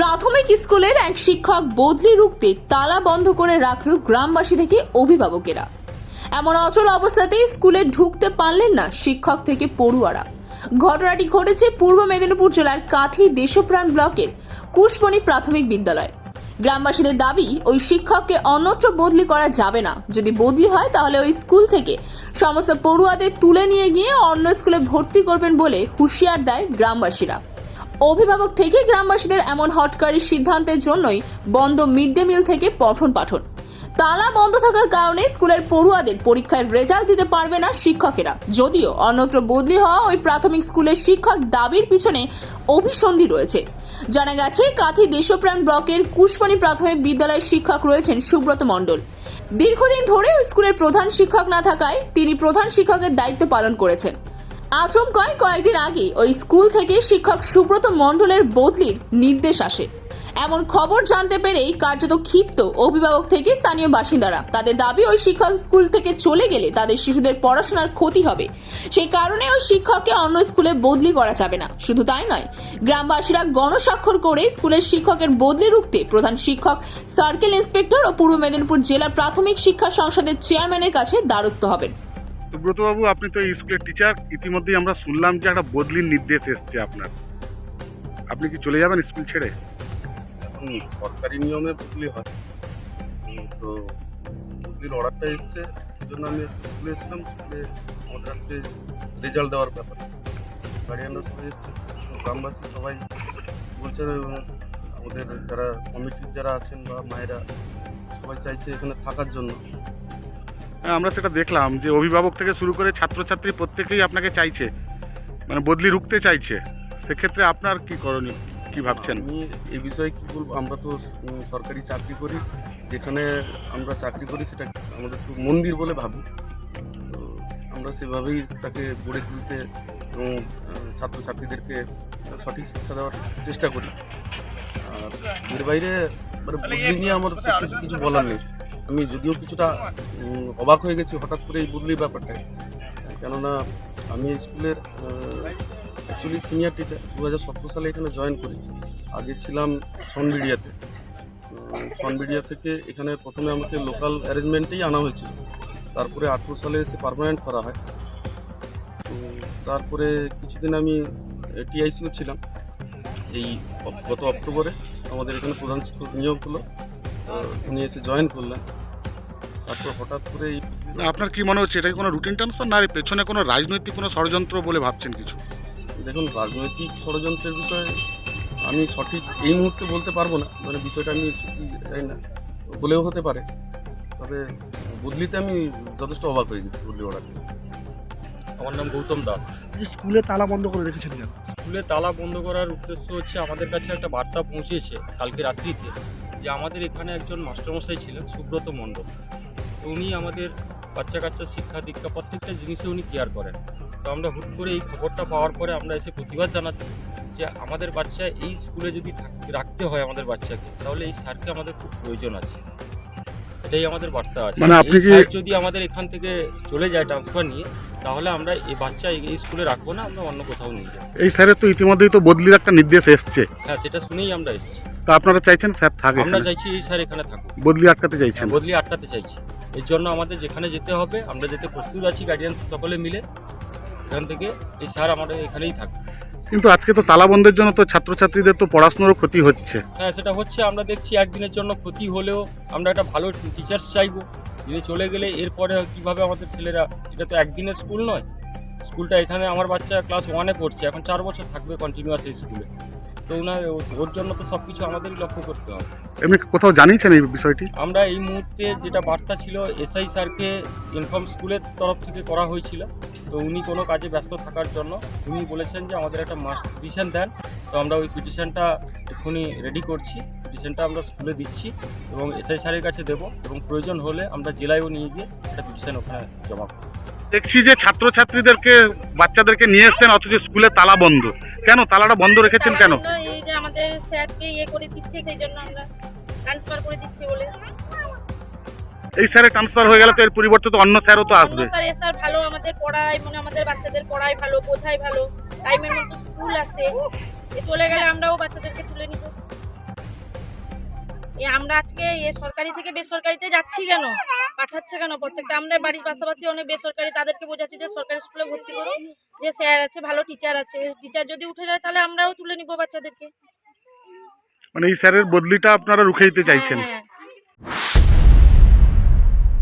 প্রাথমিক স্কুলের এক শিক্ষক বদলি রুখতে তালা বন্ধ করে রাখল গ্রামবাসী থেকে অভিভাবকেরা। এমন অচল অবস্থাতেই স্কুলে ঢুকতে পারলেন না শিক্ষক থেকে পড়ুয়ারা। ঘটনাটি ঘটেছে পূর্ব মেদিনীপুর জেলার কাথি দেশপ্রাণ ব্লকের কুশমণি প্রাথমিক বিদ্যালয়। গ্রামবাসীদের দাবি, ওই শিক্ষককে অন্যত্র বদলি করা যাবে না। যদি বদলি হয়, তাহলে ওই স্কুল থেকে সমস্ত পড়ুয়াদের তুলে নিয়ে গিয়ে অন্য স্কুলে ভর্তি করবেন বলে হুঁশিয়ার দেয় গ্রামবাসীরা। অভিভাবক থেকে গ্রামবাসীদের এমন হটকারী সিদ্ধান্তের জন্যই বন্ধ মিড ডে মিল থেকে পঠন পাঠন। তালা বন্ধ থাকার কারণে স্কুলের পড়ুয়াদের পরীক্ষার রেজাল্ট দিতে পারবে না শিক্ষকেরা। যদিও অন্যত্র বদলি হওয়া ওই প্রাথমিক স্কুলের শিক্ষক দাবির পিছনে অভিসন্ধি রয়েছে। জানা গেছে, কাথি দেশপ্রাণ ব্লকের কুশমণি প্রাথমিক বিদ্যালয়ের শিক্ষক রয়েছেন সুব্রত মণ্ডল। দীর্ঘদিন ধরে ওই স্কুলের প্রধান শিক্ষক না থাকায় তিনি প্রধান শিক্ষকের দায়িত্ব পালন করেছেন। আচমকায় কয়েকদিন আগে ওই স্কুল থেকে শিক্ষক সুব্রত মণ্ডলের বদলির নির্দেশ আসে। এমন খবর জানতে পেরেই কার্যত ক্ষিপ্ত অভিভাবক থেকে স্থানীয় বাসিন্দারা। তাদের দাবি, ওই শিক্ষক স্কুল থেকে চলে গেলে তাদের শিশুদের পড়াশোনার ক্ষতি হবে। সেই কারণে ওই শিক্ষককে অন্য স্কুলে বদলি করা যাবে না। শুধু তাই নয়, গ্রামবাসীরা গণস্বাক্ষর করে স্কুলের শিক্ষকের বদলি রুখতে প্রধান শিক্ষক, সার্কেল ইন্সপেক্টর ও পূর্ব মেদিনীপুর জেলা প্রাথমিক শিক্ষা সংসদের চেয়ারম্যানের কাছে দ্বারস্থ হবেন। সুব্রতবাবু, আপনি তো এই স্কুলের টিচার ইতিমধ্যেই আমরা শুনলাম যে একটা বদলির নির্দেশ এসছে আপনার। আপনি কি চলে যাবেন স্কুল ছেড়ে? সরকারি নিয়মে বদলি হয়। তো বদলির অর্ডারটা এসছে, সেজন্য আমি স্কুলে এসেছিলাম। স্কুলে আমাদের আজকে রেজাল্ট দেওয়ার ব্যাপার। গার্ডিয়ানরা সবাই এসছে, গ্রামবাসী সবাই বলছে আমাদের যারা কমিটির যারা আছেন বা মায়েরা, সবাই চাইছে এখানে থাকার জন্য। আমরা সেটা দেখলাম যে অভিভাবক থেকে শুরু করে ছাত্রছাত্রী প্রত্যেকেই আপনাকে চাইছে মানে বদলি রুখতে চাইছে। সেক্ষেত্রে আপনার কি করণীয় কি ভাবছেন? আমি এই বিষয়ে কী বলব আমরা তো সরকারি চাকরি করি যেখানে আমরা চাকরি করি সেটা আমাদের একটু মন্দির বলে ভাবি। তো আমরা সেভাবেই তাকে গড়ে তুলতে এবং ছাত্রছাত্রীদেরকে সঠিক শিক্ষা দেওয়ার চেষ্টা করি। আর এর বাইরে মানে বদলি নিয়ে আমার কিছু কিছু বলার নেই। আমি যদিও কিছুটা অবাক হয়ে গেছি হঠাৎ করে এই বদলির ব্যাপারটায়। কেননা আমি স্কুলের অ্যাকচুয়ালি সিনিয়র টিচার দু হাজার সতেরো সালে এখানে জয়েন করি। আগে ছিলাম ছনবিড়িয়াতে। উম, ছনবিড়িয়া থেকে এখানে প্রথমে আমাকে লোকাল অ্যারেঞ্জমেন্টেই আনা হয়েছিল। তারপরে আঠেরো সালে এসে পার্মানেন্ট করা হয়। তারপরে কিছুদিন আমি টিআইসিও ছিলাম। এই গত অক্টোবরে আমাদের এখানে প্রধান শিক্ষক নিয়োগ হলো। উনি এসে জয়েন করলেন। তারপর হঠাৎ করে এই আপনার কি মনে হচ্ছে এটা কি কোনো রুটিন ট্রান্সফার না এর পেছনে কোনো রাজনৈতিক কোনো ষড়যন্ত্র বলে ভাবছেন কিছু? দেখুন রাজনৈতিক ষড়যন্ত্রের বিষয়ে আমি সঠিক এই মুহূর্তে বলতে পারব না মানে বিষয়টা আমি সত্যি জানি না বলেও হতে পারে। তবে বদলিতে আমি যথেষ্ট অবাক হয়ে গেছি বদলি অর্ডার আমার নাম গৌতম দাস। যে স্কুলে তালা বন্ধ করে রেখেছেন কেন? স্কুলে তালা বন্ধ করার উদ্দেশ্য হচ্ছে আমাদের কাছে একটা বার্তা পৌঁছেছে কালকে রাত্রিতে যে আমাদের এখানে একজন মাস্টারমশাই ছিলেন সুব্রত মণ্ডল। উনি আমাদের বাচ্চা কাচ্চা শিক্ষা দীক্ষা প্রত্যেকটা জিনিসে উনি কেয়ার করেন। তো আমরা হুট করে এই খবরটা পাওয়ার পরে আমরা এসে প্রতিবাদ জানাচ্ছি যে আমাদের বাচ্চা এই স্কুলে যদি রাখতে হয় আমাদের বাচ্চাকে, তাহলে এই স্যারকে আমাদের খুব প্রয়োজন আছে। এটাই আমাদের বার্তা আছে। মানে আপনি কি- যদি আমাদের এখান থেকে চলে যায় ট্রান্সফার নিয়ে তাহলে আমরা এই বাচ্চা এই এই স্কুলে রাখব না আমরা অন্য কোথাও নিয়ে যাব। এই স্যারের তো ইতিমধ্যেই তো বদলির একটা নির্দেশ এসছে। হ্যাঁ সেটা শুনেই আমরা এসেছি। তা আপনারা চাইছেন স্যার থাকে আমরা চাইছি এই স্যার এখানে থাকুক। বদলি আটকাতে চাইছেন? হ্যাঁ, বদলি আটকাতে চাইছি। এর জন্য আমাদের যেখানে যেতে হবে আমরা যেতে প্রস্তুত আছি গার্ডিয়ান সকলে মিলে এখান থেকে এই স্যার আমাদের এখানেই থাকবে কিন্তু আজকে তো তালা বন্ধের জন্য তো ছাত্রছাত্রীদের তো পড়াশোনারও ক্ষতি হচ্ছে। হ্যাঁ সেটা হচ্ছে আমরা দেখছি একদিনের জন্য ক্ষতি হলেও আমরা একটা ভালো টিচার্স চাইব। যিনি চলে গেলে এরপরে কীভাবে আমাদের ছেলেরা এটা তো একদিনের স্কুল নয়। স্কুলটা এখানে আমার বাচ্চা ক্লাস ওয়ানে পড়ছে এখন চার বছর থাকবে কন্টিনিউয়াস এই স্কুলে তো ওনার ওর জন্য তো সব কিছু আমাদেরই লক্ষ্য করতে হবে। এমনি কোথাও জানিয়েছেন এই বিষয়টি? আমরা এই মুহূর্তে যেটা বার্তা ছিল এসআই স্যারকে ইনফর্ম স্কুলের তরফ থেকে করা হয়েছিল। তো উনি কোনো কাজে ব্যস্ত থাকার জন্য উনি বলেছেন যে আমাদের একটা মাস্ট পিটিশন দেন। তো আমরা ওই পিটিশনটা এক্ষুনি রেডি করছি। পিটিশনটা আমরা স্কুলে দিচ্ছি এবং এসআই স্যারের কাছে দেবো এবং প্রয়োজন হলে আমরা জেলায়ও নিয়ে গিয়ে একটা পিটিশন ওখানে জমা করব। দেখছি যে ছাত্রছাত্রীদেরকে বাচ্চাদেরকে নিয়ে এসছেন অথচ স্কুলে তালা বন্ধ। কেন? তালাটা বন্ধ রেখেছেন কেন? এই যে আমাদের স্যারকে ইয়ে করে দিচ্ছে সেই জন্য আমরা ট্রান্সফার করে দিচ্ছি বলে। এই স্যারে ট্রান্সফার হয়ে গেলে তো এর পরিবর্তে তো অন্য স্যারও তো আসবে। স্যার এ স্যার ভালো আমাদের পড়ায় মানে আমাদের বাচ্চাদের পড়ায় ভালো বোঝায় ভালো। টাইমের মতো স্কুল আছে। এ চলে গেলে আমরাও বাচ্চাদেরকে তুলে নিব। এ আমরা আজকে এ সরকারি থেকে বেসরকারিতে যাচ্ছি কেন? পাঠাচ্ছে কেন? প্রত্যেকটা আমাদের বাড়ির পাশাপাশি অনেক বেসরকারি তাদেরকে বোঝাচ্ছি যে সরকারি স্কুলে ভর্তি করো। যে স্যার আছে ভালো টিচার আছে। টিচার যদি উঠে যায় তাহলে আমরাও তুলে নিব বাচ্চাদেরকে। মানে এই স্যারের বদলিটা আপনারা রুখে দিতে চাইছেন। হ্যাঁ, হ্যাঁ।